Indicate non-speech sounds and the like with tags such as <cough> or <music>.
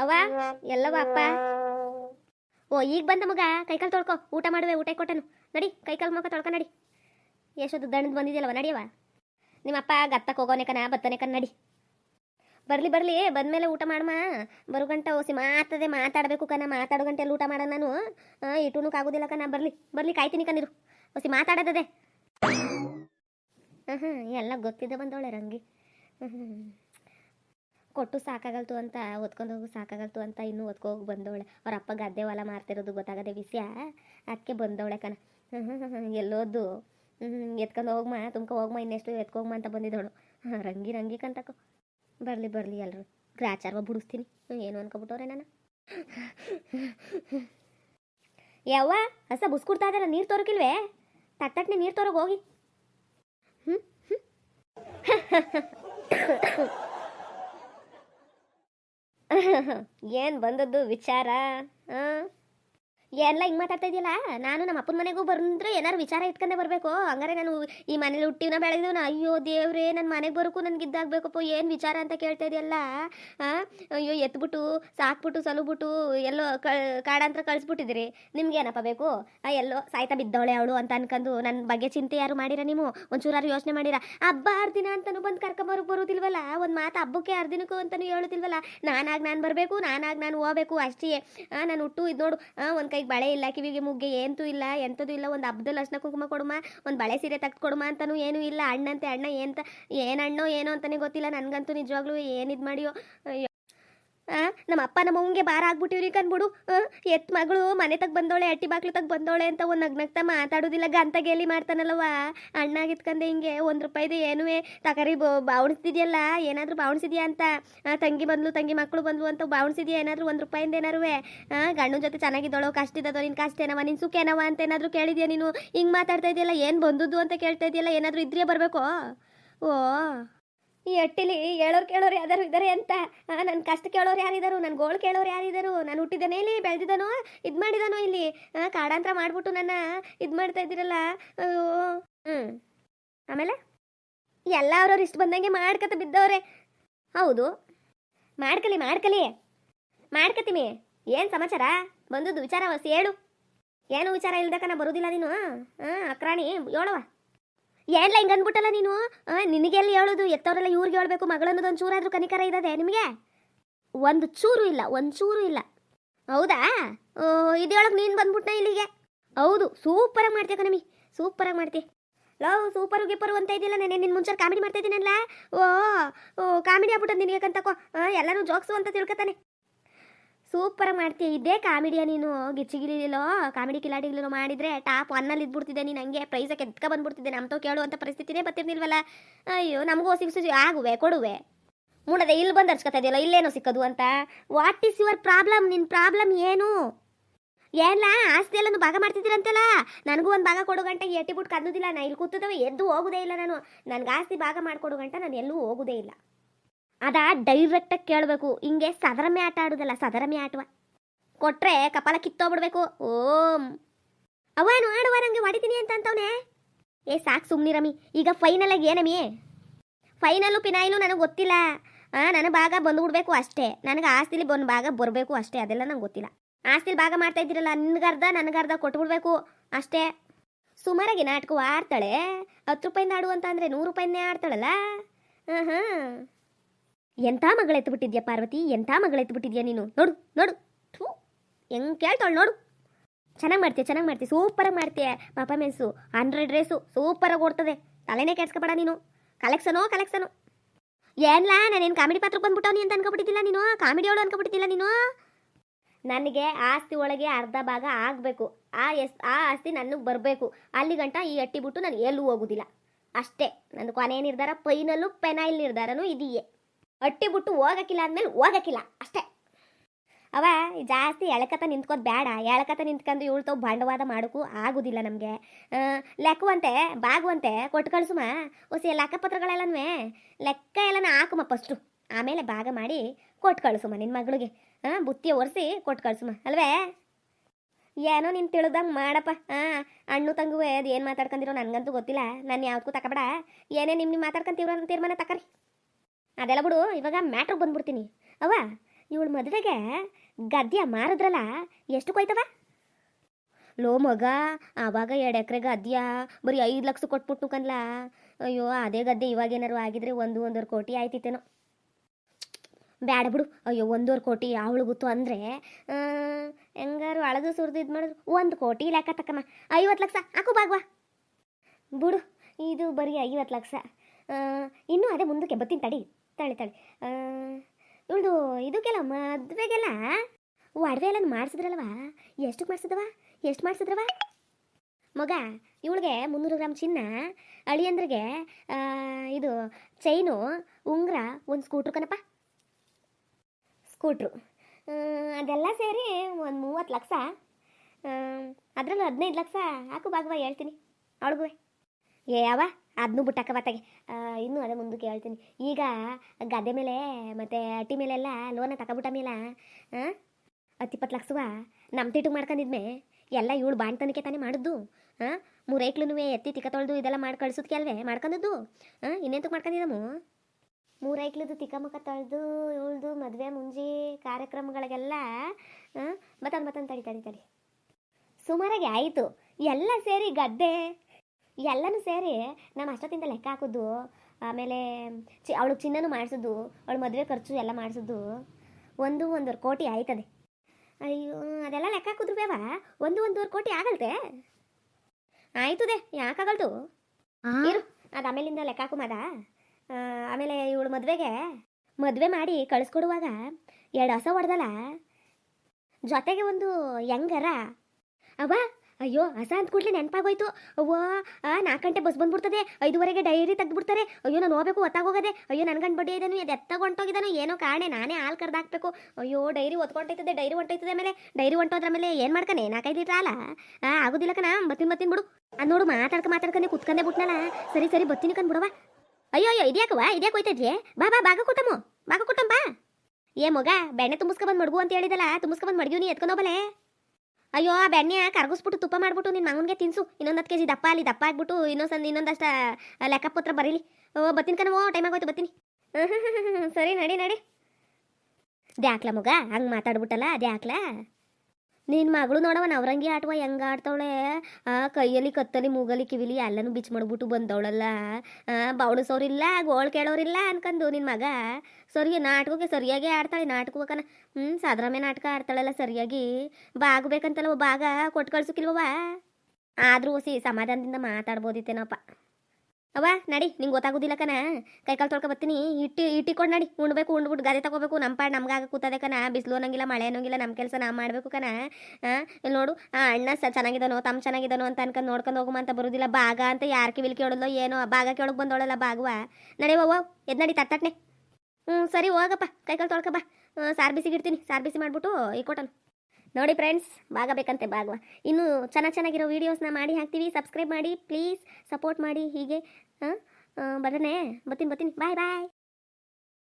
ಅವ್ವ, ಎಲ್ಲವ ಅಪ್ಪ. ಓ, ಈಗ ಬಂದ ಮಗ, ಕೈಕಾಲು ತೊಳ್ಕೊ. ಊಟ ಮಾಡುವೆ, ಊಟ ಕೊಟ್ಟನು. ನಡಿ, ಕೈಕಾಲು ಮುಖ ತೊಳ್ಕೊ, ನಡಿ. ಎಷ್ಟೊತ್ತು ದಣದ್ ಬಂದಿದ್ಯಲ್ಲವ ನಡಿಯವ ನಿಮ್ಮಪ್ಪ ಗತ್ತಕ್ಕೆ ಹೋಗೋನೆ ಕನ ಬತ್ತನೆ ಕಣ, ನಡಿ. ಬರ್ಲಿ ಬರ್ಲಿ ಬಂದ್ಮೇಲೆ ಊಟ ಮಾಡಮ್ಮ ಬರು ಗಂಟೆ ಓಸಿ, ಮಾತದೆ ಮಾತಾಡಬೇಕು ಕಣ, ಮಾತಾಡೋ ಗಂಟೆ ಊಟ ಮಾಡೋಣ ನಾನು. ಇಟೂನು ಆಗೋದಿಲ್ಲ ಕಣ, ಬರ್ಲಿ ಬರ್ಲಿ, ಕಾಯ್ತೀನಿ ಕನಿರು ಓಸಿ, ಮಾತಾಡೋದದೆ. ಹಾಂ ಹಾಂ ಎಲ್ಲ ಗೊತ್ತಿದ್ದ ಬಂದವಳೆ ರಂಗಿ. ಹ್ಞೂ ಕೊಟ್ಟು ಸಾಕಾಗಲ್ತು ಅಂತ ಓದ್ಕೊಂಡು ಹೋಗಿ ಸಾಕಾಗಲ್ತು ಅಂತ ಇನ್ನೂ ಓದ್ಕೋಗಿ ಬಂದವಳೆ. ಅವ್ರ ಅಪ್ಪ ಗದ್ದೆ ಹೊಲ ಮಾರ್ತಿರೋದು ಗೊತ್ತಾಗದೆ ವಿಷಯ ಅದಕ್ಕೆ ಬಂದವಳೆ ಕಣ. ಎಲ್ಲೋದು ಹ್ಞೂ ಎತ್ಕೊಂಡು ಹೋಗ್ಮ ತುಮ್ಕ ಹೋಗ್ಮ, ಇನ್ನೆಷ್ಟು ಎತ್ಕೋಗ್ಮ ಅಂತ ಬಂದಿದ್ದವಳು. ರಂಗಿ ರಂಗಿ ಕಂತಕ್ಕ ಬರಲಿ ಬರಲಿ ಎಲ್ಲರೂ ಗ್ರಾಚಾರ್ವ ಬಿಡಿಸ್ತೀನಿ. ಏನು ಅನ್ಕೊಬಿಟ್ಟವ್ರೆ ನಾನು? ಯಾವ ಹಸ ಬುಸ್ಕುಡ್ತಾ ಇದ್ದಾರೆ ನೀರು ತೋರಕಿಲ್ವೇ? ತಟ್ಟಟ್ಟನೆ ನೀರು ತೋರಗೆ ಹೋಗಿ. ಹ್ಞೂ ಏನು ಬಂದದ್ದು ವಿಚಾರ? ಹಾಂ? ಎಲ್ಲ ಹಿಂಗೆ ಮಾತಾಡ್ತಾ ಇದೆಯಲ್ಲ? ನಾನು ನಮ್ಮ ಅಪ್ಪನ ಮನೆಗೂ ಬಂದ್ರೆ ಏನಾರು ವಿಚಾರ ಇಟ್ಕೊಂಡೇ ಬರಬೇಕು. ಹಂಗಾರೆ ನಾನು ಈ ಮನೇಲಿ ಹುಟ್ಟಿನ ಬೆಳೆದಿವನ, ಅಯ್ಯೋ ದೇವ್ರೇ ನನ್ನ ಮನೆಗೆ ಬರೋಕು ನನಗೆ ಇದ್ದಾಗಬೇಕಪ್ಪ, ಏನು ವಿಚಾರ ಅಂತ ಕೇಳ್ತಾ ಇದೆಯಲ್ಲ? ಅಯ್ಯೋ ಎತ್ಬಿಟ್ಟು, ಸಾಕ್ಬಿಟ್ಟು, ಸಲುಬಿಟ್ಟು, ಎಲ್ಲೋ ಕ, ಕಾಡಂತ್ರ ಕಳ್ಸ್ಬಿಟ್ಟಿದ್ರಿ ನಿಮ್ಗೆ ಏನಪ್ಪ ಬೇಕು ಎಲ್ಲೋ ಸಾಯ್ತಾ ಬಿದ್ದವಳೆ ಅವಳು ಅಂತ ಅನ್ಕೊಂಡು ನನ್ನ ಬಗ್ಗೆ ಚಿಂತೆ ಯಾರು ಮಾಡಿರ ನೀವು? ಒಂಚೂರಾರು ಯೋಚನೆ ಮಾಡಿರ? ಹಬ್ಬ ಆರ್ದಿನ ಅಂತಲೂ ಬಂದು ಕರ್ಕೊಂಬರೋಕೆ ಬರೋದಿಲ್ವಲ್ಲ? ಒಂದು ಮಾತು ಹಬ್ಬಕ್ಕೆ ಆರ್ ದಿನಕ್ಕೂ ಅಂತಲೂ ಹೇಳೋದಿಲ್ವಲ್ಲ? ನಾನಾಗ ನಾನು ಬರಬೇಕು, ನಾನಾಗ ನಾನು ಹೋಗ್ಬೇಕು ಅಷ್ಟೇ. ನಾನು ಹುಟ್ಟು ಇದು ನೋಡು. ಒಂದು ಬಳೆ ಇಲ್ಲ, ಕಿವಿಗೆ ಮುಗ್ಗೆ ಎಂತೂ ಇಲ್ಲ ಎಂಥದ್ದು ಇಲ್ಲ, ಒಂದು ಹಬ್ಬದಲ್ಲಿ ಲಕ್ಷಣ ಕುಂಕುಮ ಕೊಡುಮ, ಒಂದು ಬಳೆ ಸೀರೆ ತೆಗೆದು ಕೊಡುಮ ಅಂತನೂ ಏನೂ ಇಲ್ಲ. ಅಣ್ಣಂತೆ ಅಣ್ಣ ಏನಂತ ಏನು ಹಣ್ಣೋ ಏನೋ ಅಂತಲೇ ಗೊತ್ತಿಲ್ಲ. ನನಗಂತೂ ನಿಜವಾಗ್ಲೂ ಏನಿದ್ ಮಾಡಿಯೋ ನಮ್ಮ ಅಪ್ಪ ನಮ್ಮ ಅವಂಗೆ ಬಾರ ಆಗ್ಬಿಟ್ಟಿವ್ರಿ. ಕನ್ಬಿಡು ಎತ್ ಮಗಳು ಮನೆ ತಗ ಬಂದೋಳೆ ಅಟ್ಟಿ ಬಾಕ್ಲು ತಗ ಬಂದೋಳೆ ಅಂತ ಒಂದು ನಗ್ನಗ್ತಾ ಮಾತಾಡೋದಿಲ್ಲ. ಗಂತ ಗೇಲಿ ಮಾಡ್ತಾನಲ್ವಾ ಅಣ್ಣ ಆಗಿತ್ಕಂದೆ ಹಿಂಗೆ ಒಂದು ರೂಪಾಯಿದು ಏನೂ ತಕರಿ ಬಾವಣಿಸ್ತಿದ್ಯಲ್ಲ ಏನಾದರೂ ಬಾವಣಿಸಿದ್ಯಾ ಅಂತ? ತಂಗಿ ಬಂದ್ಲು, ತಂಗಿ ಮಕ್ಕಳು ಬಂದ್ಲು ಅಂತ ಬಾವಣಿಸಿದ್ಯಾ? ಏನಾದರೂ ಒಂದು ರೂಪಾಯಿಂದ ಏನಾರು ಗಂಡನ ಜೊತೆ ಚೆನ್ನಾಗಿದ್ದೋಳು ಕಷ್ಟ ನಿನ್ನ ನಿನ್ ಕಷ್ಟ ಏನವ, ನಿನ್ ಸುಖ ಏನವ ಅಂತ ಏನಾದರೂ ಕೇಳಿದ್ಯಾ ನೀನು? ಹಿಂಗೆ ಮಾತಾಡ್ತಾ ಇದೆಯಲ್ಲ, ಏನು ಬಂದದ್ದು ಅಂತ ಕೇಳ್ತಾ ಇದೆಯಲ್ಲ, ಏನಾದರೂ ಇದ್ರೇ ಬರಬೇಕು? ಓ. ಈ ಹಟ್ಟಿಲಿ ಹೇಳೋರು ಕೇಳೋರು ಯಾರು ಇದ್ದಾರೆ ಅಂತ. ನನ್ನ ಕಷ್ಟ ಕೇಳೋರು ಯಾರಿದ್ದಾರು ನನ್ನ ಗೋಳು ಕೇಳೋರು ಯಾರಿದ್ದಾರು ನಾನು ಹುಟ್ಟಿದ್ದೇನೆ ಇಲ್ಲಿ ಬೆಳೆದಿದ್ದಾನೋ ಇದು ಮಾಡಿದಾನೋ ಇಲ್ಲಿ. ಕಾಡಾಂತರ ಮಾಡಿಬಿಟ್ಟು ನನ್ನ ಇದು ಮಾಡ್ತಾ ಇದ್ದೀರಲ್ಲ. ಹ್ಞೂ ಆಮೇಲೆ? ಎಲ್ಲ ಅವ್ರವ್ರು ಇಷ್ಟು ಬಂದಂಗೆ ಮಾಡ್ಕತ ಬಿದ್ದವ್ರೆ. ಹೌದು. ಮಾಡ್ಕಲಿ ಮಾಡ್ಕಲಿ. ಮಾಡ್ಕತೀನಿ ಏನು ಸಮಾಚಾರ? ಬಂದದ್ದು ವಿಚಾರ ಹೊಸ ಹೇಳು ಏನು ವಿಚಾರ ಇಲ್ದಕ್ಕ ನಾ ಬರೋದಿಲ್ಲ ನೀನು? ಹಾಂ ಅಕ್ರಾಣಿ ಹೇಳವ ಏನ್ಲ ಹಿಂಗೆ ಅಂದ್ಬಿಟ್ಟಲ್ಲ ನೀನು? ನಿನಗೆ ನಿನಗೆಲ್ಲಿ ಹೇಳೋದು? ಎತ್ತವರೆಲ್ಲ ಇವ್ರಿಗೆ ಹೇಳ್ಬೇಕು, ಮಗಳನ್ನೋದು ಒಂದು ಚೂರಾದ್ರೂ ಕನಿಕರ ಇದ್ದದೆ ನಿಮಗೆ? ಒಂದು ಚೂರು ಇಲ್ಲ, ಒಂದು ಚೂರು ಇಲ್ಲ. ಹೌದಾ? ಇದೇಳಕ್ ನೀನು ಬಂದ್ಬಿಟ್ನ ಇಲ್ಲಿಗೆ? ಹೌದು, ಸೂಪರಾಗಿ ಮಾಡ್ತೀಯ ಕಣಮಿ ಸೂಪರಾಗಿ ಮಾಡ್ತಿ. ಲವ್ ಸೂಪರ್ ಗಿಪ್ಪರು ಅಂತ ಇದ್ದಿಲ್ಲ ನೆನೆ ನಿನ್ನ ಮುಂಚೆ ಕಾಮಿಡಿ ಮಾಡ್ತಾ ಇದ್ದೀನಲ್ಲ? ಓ ಓ, ಕಾಮಿಡಿ ಆಗ್ಬಿಟ್ಟು ನಿನಗೆ ಕಂತಕೋ ಎಲ್ಲರೂ ಜೋಕ್ಸು ಅಂತ ತಿಳ್ಕೊತಾನೆ ಸೂಪರಾಗಿ ಮಾಡ್ತೀಯ. ಇದೇ ಕಾಮಿಡಿಯ ನೀನು. ಗಿಚ್ಚಿಗಿಲಿಲೋ ಕಾಮಿಡಿ ಕಿಲಾಡಿಗಿಲಿನೋ ಮಾಡಿದ್ರೆ ಟಾಪ್ ಒನ್ನಲ್ಲಿ ಇದ್ಬಿಡ್ತಿದ್ದೆ ನೀನು ಹಂಗೆ. ಪ್ರೈಸಕ್ಕೆ ಎದ್ಕ ಬಂದ್ಬಿಡ್ತಿದ್ದೆ. ನಮ್ಮತೋ ಕೇಳುವಂಥ ಪರಿಸ್ಥಿತಿನೇ ಬರ್ತಿರ್ನಿಲ್ವಲ್ಲ ಅಯ್ಯೋ, ನಮಗೂ ಸಿಗ್ಸು ಆಗುವೆ, ಕೊಡುವೆ. ಮೂಡದೆ ಇಲ್ಲಿ ಬಂದು ಹರ್ಚ್ಕೊತಾ ಇದೆಯಲ್ಲ, ಇಲ್ಲೇನೋ ಸಿಕ್ಕದು ಅಂತ. ವಾಟ್ ಈಸ್ ಯುವರ್ ಪ್ರಾಬ್ಲಮ್ ನಿನ್ನ ಪ್ರಾಬ್ಲಮ್ ಏನು? ಏನ್ಲ ಆಸ್ತಿ ಎಲ್ಲನೂ ಭಾಗ ಮಾಡ್ತಿದ್ದೀರಂತಲ್ಲ? ನನಗೂ ಒಂದು ಭಾಗ ಕೊಡು ಗಂಟೆ. ಎಟ್ಟಿ ಬಿಟ್ಟು ಕದ್ದುದಿಲ್ಲ ನಾ. ಇಲ್ಲಿ ಕೂತದವ ಎದ್ದು ಹೋಗುದೇ ಇಲ್ಲ ನಾನು. ನನಗೆ ಆಸ್ತಿ ಭಾಗ ಮಾಡಿಕೊಡು ಗಂಟ. ನಾನು ಎಲ್ಲೂ ಹೋಗುದೇ ಇಲ್ಲ. ಅದ ಡೈರೆಕ್ಟಾಗಿ ಕೇಳಬೇಕು. ಹಿಂಗೆ ಸದರಮೆ ಆಟ ಆಡೋದಲ್ಲ ಸದರಮೆ ಆಟವ ಕೊಟ್ರೆ ಕಪಾಲ ಕಿತ್ತೋಗ್ಬಿಡ್ಬೇಕು. ಓಂ. ಅವನು ಆಡುವ, ನಂಗೆ ಹೊಡಿತೀನಿ ಅಂತ ಅಂತವನೇ ಏ, ಸಾಕು ಸುಮ್ನಿರಮಿ ಈಗ ಫೈನಲ್ ಆಗಿ ಏನಮಿ ಫೈನಲ್ಲು ಪಿನಾಯಿಲು ನನಗೆ ಗೊತ್ತಿಲ್ಲ. ಹಾಂ ನನ್ನ ಭಾಗ ಬಂದ್ಬಿಡ್ಬೇಕು ಅಷ್ಟೇ. ನನಗೆ ಆಸ್ತಿಲಿ ಬಂದು ಭಾಗ ಬರಬೇಕು ಅಷ್ಟೇ. ಅದೆಲ್ಲ ನಂಗೆ ಗೊತ್ತಿಲ್ಲ. ಆಸ್ತಿಲಿ ಭಾಗ ಮಾಡ್ತಾ ಇದ್ದೀರಲ್ಲ ನಿನ್ಗರ್ಧ ನನಗರ್ಧ ಕೊಟ್ಬಿಡ್ಬೇಕು ಅಷ್ಟೇ. ಸುಮಾರಾಗಿ ನಾಟಕ ಆಡ್ತಾಳೆ. ಹತ್ತು ರೂಪಾಯಿಂದ ಆಡುವಂತ ಅಂದರೆ ನೂರು ರೂಪಾಯಿಂದೇ ಆಡ್ತಾಳಲ್ಲ? ಹಾಂ ಹಾಂ ಎಂಥ ಮಗಳ ಎತ್ಬಿಟ್ಟಿದ್ಯಾ ಪಾರ್ವತಿ? ಎಂಥ ಮಗಳ ಎತ್ಬಿಟ್ಟಿದ್ಯಾ ನೀನು? ನೋಡು ನೋಡು. ಥೂ, ಹೆಂಗ್ ಕೇಳ್ತಾಳು ನೋಡು. ಚೆನ್ನಾಗಿ ಮಾಡ್ತೀಯ ಚೆನ್ನಾಗಿ ಮಾಡ್ತೀಯ. ಸೂಪರಾಗಿ ಮಾಡ್ತೀಯ ಪರ್ಫಾರ್ಮೆನ್ಸು ಹಂಡ್ರೆಡ್ ರೇಸು ಸೂಪರಾಗಿ ಓಡ್ತದೆ. ತಲೆನೇ ಕೆಡ್ಸ್ಕೊಬೇಡ ನೀನು. ಕಲೆಕ್ಷನೋ, ಕಲೆಕ್ಷನು. ಏನ್ಲಾ, ನಾನೇನು ಕಾಮಿಡಿ ಪಾತ್ರಕ್ಕೆ ಬಂದ್ಬಿಟ್ಟವನಿ ಅಂತ ಅನ್ಕೊಬಿಟ್ಟಿದ್ದಿಲ್ಲ ನೀನು? ಕಾಮಿಡಿ ಅವಳು ಅನ್ಕೊಬಿಟ್ಟಿದ್ದಿಲ್ಲ ನೀನು? ನನಗೆ ಆಸ್ತಿ ಒಳಗೆ ಅರ್ಧ ಭಾಗ ಆಗಬೇಕು. ಆ ಎಸ್, ಆ ಆಸ್ತಿ ನನಗೆ ಬರಬೇಕು. ಅಲ್ಲಿ ಗಂಟ ಈ ಅಟ್ಟಿ ಬಿಟ್ಟು ನಾನು ಎಲ್ಲೂ ಹೋಗೋದಿಲ್ಲ. ಅಷ್ಟೇ. ನನ್ನ ಕೊನೆ ನಿರ್ಧಾರ ಪೈನಲ್ಲೂ ಪೆನೈಲ್ ನಿರ್ಧಾರನೂ ಇದೆಯೇ. ಅಟ್ಟಿ ಬಿಟ್ಟು ಹೋಗಕ್ಕಿಲ್ಲ ಅಂದಮೇಲೆ ಹೋಗಕ್ಕಿಲ್ಲ ಅಷ್ಟೇ. ಅವ ಜಾಸ್ತಿ ಎಳಕತ ನಿಂತ್ಕೋದು ಬೇಡ ಎಳಕತ ನಿಂತ್ಕೊಂಡು ಇವಳ್ತಾವ್ ಬಂಡವಾದ ಮಾಡೋಕ್ಕೂ ಆಗುದಿಲ್ಲ ನಮಗೆ. ಲೆಕ್ಕವಂತೆ, ಬಾಗುವಂತೆ ಕೊಟ್ಟು ಕಳಿಸುಮ. ಹೊಸ ಲೆಕ್ಕ ಪತ್ರಗಳೆಲ್ಲನೂ ಲೆಕ್ಕ ಎಲ್ಲನ ಹಾಕುಮ ಫಸ್ಟು ಆಮೇಲೆ ಭಾಗ ಮಾಡಿ ಕೊಟ್ಟು ಕಳಿಸುಮ ನಿನ್ನ ಮಗಳಿಗೆ. ಹಾಂ ಬುತ್ತಿ ಒರೆಸಿ ಕೊಟ್ಟು ಕಳಿಸುಮ, ಅಲ್ವೇ? ಏನೋ ನೀನು ತಿಳಿದಂಗೆ ಮಾಡಪ್ಪ. ಹಾಂ ಅಣ್ಣು ತಂಗುವೆ, ಅದು ಏನು ಮಾತಾಡ್ಕೊಂಡಿರೋ ನನಗಂತೂ ಗೊತ್ತಿಲ್ಲ. ನಾನು ಯಾವ್ದಕ್ಕೂ ತಕಬೇಡ. ಏನೇ ನಿಮ್ಮ ನಿಮ್ಮ ಮಾತಾಡ್ಕೊಂತೀವ್ರ ತೀರ್ಮಾನ ತಕರಿ. ಅದೆಲ್ಲ ಬಿಡು, ಇವಾಗ ಮ್ಯಾಟ್ರಿಗೆ ಬಂದ್ಬಿಡ್ತೀನಿ. ಅವ ಇವಳು ಮದುವೆಗೆ ಗದ್ಯ ಮಾರಿದ್ರಲ್ಲ, ಎಷ್ಟು ಕೊಯ್ತವ? ಲೋ ಮಗ, ಆವಾಗ ಎರಡು ಎಕರೆ ಗದ್ಯ, ಬರೀ ಐದು ಲಕ್ಷ ಕೊಟ್ಬಿಟ್ಟು ಕನ್ಲ ಅಯ್ಯೋ, ಅದೇ ಗದ್ದೆ ಇವಾಗ ಏನಾರು ಆಗಿದ್ರೆ ಒಂದು ಒಂದೂವರೆ ಕೋಟಿ ಆಯ್ತಿತ್ತೇನೋ. ಬ್ಯಾಡ ಬಿಡು, ಅಯ್ಯೋ, ಒಂದೂವರೆ ಕೋಟಿ ಅವಳು ಗೊತ್ತು ಅಂದರೆ ಹೆಂಗಾರು ಅಳದು ಸುರಿದು ಇದು ಮಾಡಿದ್ರು. ಒಂದು ಕೋಟಿ ಲೆಕ್ಕ ತಕ್ಕಮ್ಮ. ಐವತ್ತು ಲಕ್ಷ, ಹಾಕು ಬಾಗ್ವಾ. ಬಿಡು, ಇದು ಬರೀ ಐವತ್ತು ಲಕ್ಷ. ಇನ್ನೂ ಅದೇ ಮುಂದಕ್ಕೆ ಬತ್ತೀನಿ ತಡಿ. ತಳಿ ತಾಳೆ ಇವಳು ಇದಕ್ಕೆಲ್ಲ ಮದುವೆಗೆಲ್ಲ ಒಡವೆ ಎಲ್ಲ ಮಾಡಿಸಿದ್ರಲ್ವ? ಎಷ್ಟಕ್ಕೆ ಮಾಡಿಸಿದವ? ಎಷ್ಟು ಮಾಡಿಸಿದ್ರವ? ಮಗ, ಇವಳಿಗೆ ಮುನ್ನೂರು ಗ್ರಾಮ್ ಚಿನ್ನ, ಅಳಿಯಂದ್ರಿಗೆ ಇದು ಚೈನು ಉಂಗುರ, ಒಂದು ಸ್ಕೂಟ್ರು ಕಣಪ್ಪ ಸ್ಕೂಟ್ರು ಅದೆಲ್ಲ ಸೇರಿ ಒಂದು ಮೂವತ್ತು ಲಕ್ಷ. ಅದರಲ್ಲೂ ಹದಿನೈದು ಲಕ್ಷ. ಹಾಕು ಭಾಗವ ಹೇಳ್ತೀನಿ. ಅವಳಿಗೂ ಏ ಅವ ಅದನ್ನೂ ಬಿಟ್ಟಾಕ ಬತ್ತಾಗೆ. ಇನ್ನೂ ಅದೇ ಮುಂದಕ್ಕೆ ಹೇಳ್ತೀನಿ. ಈಗ ಗದ್ದೆ ಮೇಲೆ ಮತ್ತು ಅಟ್ಟಿ ಮೇಲೆಲ್ಲ ಲೋನ ತಗೊಬಿಟ್ಟ ಮೇಲೆ ಹತ್ತಿಪ್ಪತ್ತು ಲಕ್ಷವ ನಮ್ಮ ತಿಟ್ಟಿಗೆ ಮಾಡ್ಕೊಂಡಿದ್ಮೆ ಎಲ್ಲ ಇವಳು ಬಾಣ್ತನಕ್ಕೆ ತಾನೇ ಮಾಡಿದ್ದು ಹಾಂ ಮೂರೈಕ್ಲೂ ಎತ್ತಿ ತಿಕ್ಕ ತೊಳೆದು ಇದೆಲ್ಲ ಮಾಡಿ ಕಳ್ಸೋದಕ್ಕೆ ಅಲ್ವೇ ಮಾಡ್ಕೊಂಡಿದ್ದು ಹಾಂ ಇನ್ನೆಂತಕ್ಕೆ ಮಾಡ್ಕೊಂಡಿದ್ದಮ್ಮ ಮೂರೈಕ್ಲದು ತಿಕ್ಕ ಮುಖ ತೊಳೆದು, ಇವಳ್ದು ಮದುವೆ ಮುಂಜಿ ಕಾರ್ಯಕ್ರಮಗಳಿಗೆಲ್ಲ ಹಾಂ ಮತ್ತೊಂದು ಮತ್ತೊಂದು ತಡಿ ತಡಿ ತಡಿ. ಸುಮಾರಾಗಿ ಆಯಿತು. ಎಲ್ಲ ಸೇರಿ ಗದ್ದೆ ಎಲ್ಲನೂ ಸೇರಿ ನಮ್ಮ ಅಷ್ಟೊತ್ತಿಂದ ಲೆಕ್ಕ ಹಾಕೋದು ಆಮೇಲೆ ಚಿ ಅವಳಿಗೆ ಚಿನ್ನನೂ ಮಾಡಿಸಿದ್ದು ಅವಳು ಮದುವೆ ಖರ್ಚು ಎಲ್ಲ ಮಾಡಿಸಿದ್ದು ಒಂದು ಒಂದೂವರೆ ಕೋಟಿ ಆಯ್ತದೆ. ಅಯ್ಯೋ ಅದೆಲ್ಲ ಲೆಕ್ಕ ಹಾಕಿದ್ರು ಬೇವ? ಒಂದು ಒಂದೂವರೆ ಕೋಟಿ ಆಗಲ್ತೆ? ಆಯ್ತದೆ ಯಾಕಾಗಲ್ತು ಇರು ಅದು ಆಮೇಲಿಂದ ಲೆಕ್ಕ ಹಾಕುಮದ ಆಮೇಲೆ ಇವಳು ಮದುವೆಗೆ ಮದುವೆ ಮಾಡಿ ಕಳಿಸ್ಕೊಡುವಾಗ ಎರಡು ಹೊಸ ಹೊಡೆದಲ್ಲ ಜೊತೆಗೆ ಒಂದು ಹೆಂಗರ ಅವ ಅಯ್ಯೋ ಹಸ ಅಂತ ಕೂಡಲೇ ನೆನಪಾಗೋಯ್ತು. ಆ ನಾಲ್ಕು ಗಂಟೆ ಬಸ್ ಬಂದ್ಬಿಡ್ತದೆ. ಐದುವರೆಗೆ ಡೈರಿ ತೆಗೆದ್ಬಿಡ್ತಾರೆ. ಅಯ್ಯೋ, ನಾನು ಹೋಗ್ಬೇಕು ಒತ್ತಾಗೋಗದೆ. ಅಯ್ಯೋ ನನ್ನ ಗಂಡು ಬಡ್ಡಿ ಇದ್ದಾನು ಇದು ಎತ್ತಗೊಂಟೋಗಿದ್ದಾನು ಏನೋ ಕಾಣೆ ನಾನೇ ಹಾಲು ಕರೆದಾಕ್ಬೇಕು. ಅಯ್ಯೋ, ಡೈರಿ ಒತ್ಕೊಂಡೈತದೆ ಡೈರಿ ಹೊಂಟೈತದೆ ಮೇಲೆ ಡೈರಿ ಹೊಂಟೋದ್ರ ಮೇಲೆ ಏನು ಮಾಡ್ಕನೆ ನಾಲ್ಕೈದು ಲೀಟ್ರ್ ಅಲ್ಲ ಆಗೋದಿಲ್ಲ ಕಣ ಬತ್ತೀನಿ ಬತ್ತೀನಿ ಬಿಡು. ಅದು ನೋಡು, ಮಾತಾಡ್ಕ ಮಾತಾಡ್ಕೊಂಡೆ ಕುತ್ಕಂದೆ ಬಿಟ್ನಲ್ಲ ಸರಿ ಸರಿ, ಬತ್ತೀನಿ ಕಣ್ ಬಿಡವಾ ಅಯ್ಯೋ ಅಯ್ಯೋ ಇದ್ಯಾಕವ ಇದ್ಯಾಕೆ ಹೋಯ್ತೈತಿ ಬಾ ಬಾ ಬಾಗ ಕೊಟ್ಟಮ್ಮ ಬಾಗ ಕೊಟ್ಟಮ್ಮ ಬಾ. ಏ, ಮಗ, ಬೆಣ್ಣೆ ತುಂಬಿಸ್ಕೊ ಬಂದು ಮಡ್ಗು ಅಂತ ಹೇಳಿದಲ್ಲ ತುಂಬಿಸ್ಕೊ ಬಂದು ಮಡ್ಗಿವ್ ನೀ ಎತ್ಕೊಂಡೋಬಲೆ ಅಯ್ಯೋ, ಆ ಬೆಣ್ಣೆ ಕರ್ಗಿಸ್ಬಿಟ್ಟು ತುಪ್ಪ ಮಾಡ್ಬಿಟ್ಟು ನಿನ್ನ ಮಗನಿಗೆ ತಿನ್ಸು. ಇನ್ನೊಂದು ಕೆ ಜಿ ದಪ್ಪ ಅಲ್ಲಿ ದಪ್ಪ ಆಗ್ಬಿಟ್ಟು ಇನ್ನೊಂದು ಇನ್ನೊಂದಷ್ಟು ಲೆಕ್ಕಪತ್ರ ಬರೀಲಿ. ಓ ಬತ್ತೀನಿ ಕಣವೋ ಟೈಮ್ ಆಗೋಯ್ತು ಬತ್ತೀನಿ <laughs> ಸರಿ, ನಡಿ ನಡಿ. ದ್ಯಾಕ್ಲ ಮಗ, ಹಂಗೆ ಮಾತಾಡ್ಬಿಟ್ಟಲ್ಲ, ದ್ಯಾಕ್ಲ? ನಿನ್ನ ಮಗಳು ನೋಡವ, ನವರಂಗಿ ಆಟವ ಹೆಂಗ ಆಡ್ತಾವಳೆ? ಆ, ಕೈಯಲ್ಲಿ ಕತ್ತಲಿ, ಮೂಗಲಿ, ಕಿವಿಲಿ ಎಲ್ಲನೂ ಬಿಚ್ ಮಾಡ್ಬಿಟ್ಟು ಬಂದವಳಲ್ಲ. ಬವಳಿಸೋರಿಲ್ಲ ಗೋಳ್ ಕೇಳೋರಿಲ್ಲ ಅನ್ಕಂದು ನಿನ್ನ ಮಗ. ಸರಿ ನಾಟಕಕ್ಕೆ ಸರಿಯಾಗಿ ಆಡ್ತಾಳೆ, ನಾಟಕಕ್ಕನ. ಹ್ಞೂ ಸಾದ್ರಾಮೆ ನಾಟಕ ಆಡ್ತಾಳಲ್ಲ ಸರಿಯಾಗಿ. ಬಾಗ್ ಬೇಕಂತಲ್ಲ, ಬಾಗ ಕೊಟ್ಟು ಕಳ್ಸೋಕಿಲ್ವವ ಆದರೂ ಸಿ, ಸಮಾಧಾನದಿಂದ ಮಾತಾಡ್ಬೋದಿತ್ತೇನಪ್ಪ. ಅವ್ವ, ನಡಿ, ನಿಂಗೆ ಗೊತ್ತಾಗೋದಿಲ್ಲ ಕಣ. ಕೈಕಾಲು ತೊಳ್ಕೊ ಬರ್ತೀನಿ. ಇಟ್ಟಿ ಇಟ್ಟಿಕೊಂಡು ನಡಿ. ಉಣ್ಬೇಕು ಉಂಡ್ಬಿಟ್ಟು ಗಾದೆ ತಗೋಬೇಕು. ನಮ್ಮ ಪಾಡ್ ನಮ್ಗಾಗ ಕೂತದೆ ಕಣ. ಬಿಸಿಲು ಅನ್ನಂಗಿಲ್ಲ, ಮಳೆ ಅನ್ನೋಂಗಿಲ್ಲ ನಮ್ಮ ಕೆಲಸ ನಾ ಮಾಡಬೇಕು ಕಣ. ಇಲ್ಲಿ ನೋಡು, ಆ ಅಣ್ಣ ಸ ಚೆನ್ನಾಗಿದ್ದಾನೋ ತಮ್ಮ ಚೆನ್ನಾಗಿದ್ದಾನೋ ಅಂತ ಅನ್ಕೊಂಡು ನೋಡ್ಕೊಂಡು ಹೋಗುಮ ಅಂತ ಬರೋದಿಲ್ಲ. ಬಾಗ ಅಂತ ಯಾರು ಕಿವಿಲ್ ಕೇಳೋಲ್ಲ ಏನೋ ಬಾಗ ಕೇಳೋಕೆ ಬಂದೋಳಲ್ಲ ಬಾಗುವ ನಡೆಯವ್ವ ಎದ್ ನಡಿ ತಟ್ಟನೆ ಹ್ಞೂ ಸರಿ, ಹೋಗಪ್ಪ. ಕೈಕಾಲು ತೊಳ್ಕೊ ಬಾ. ಸಾರು ಬಿಸಿಗಿಡ್ತೀನಿ. ಸಾರು ಬಿಸಿ ಮಾಡಿಬಿಟ್ಟು ಈ ಕೊಟ್ಟನು. ನೋಡಿ ಫ್ರೆಂಡ್ಸ್ ಭಾಗಬೇಕಂತೆ ಭಾಗವಾ ಇನ್ನೂ ಚೆನ್ನಾಗಿ ಚೆನ್ನಾಗಿರೋ ವೀಡಿಯೋಸ್ನ ಮಾಡಿ ಹಾಕ್ತೀವಿ. ಸಬ್ಸ್ಕ್ರೈಬ್ ಮಾಡಿ ಪ್ಲೀಸ್ ಸಪೋರ್ಟ್ ಮಾಡಿ ಹೀಗೆ. ಹಾಂ? ಬರೋಣ ಬರ್ತೀನಿ ಬರ್ತೀನಿ. ಬಾಯ್ ಬಾಯ್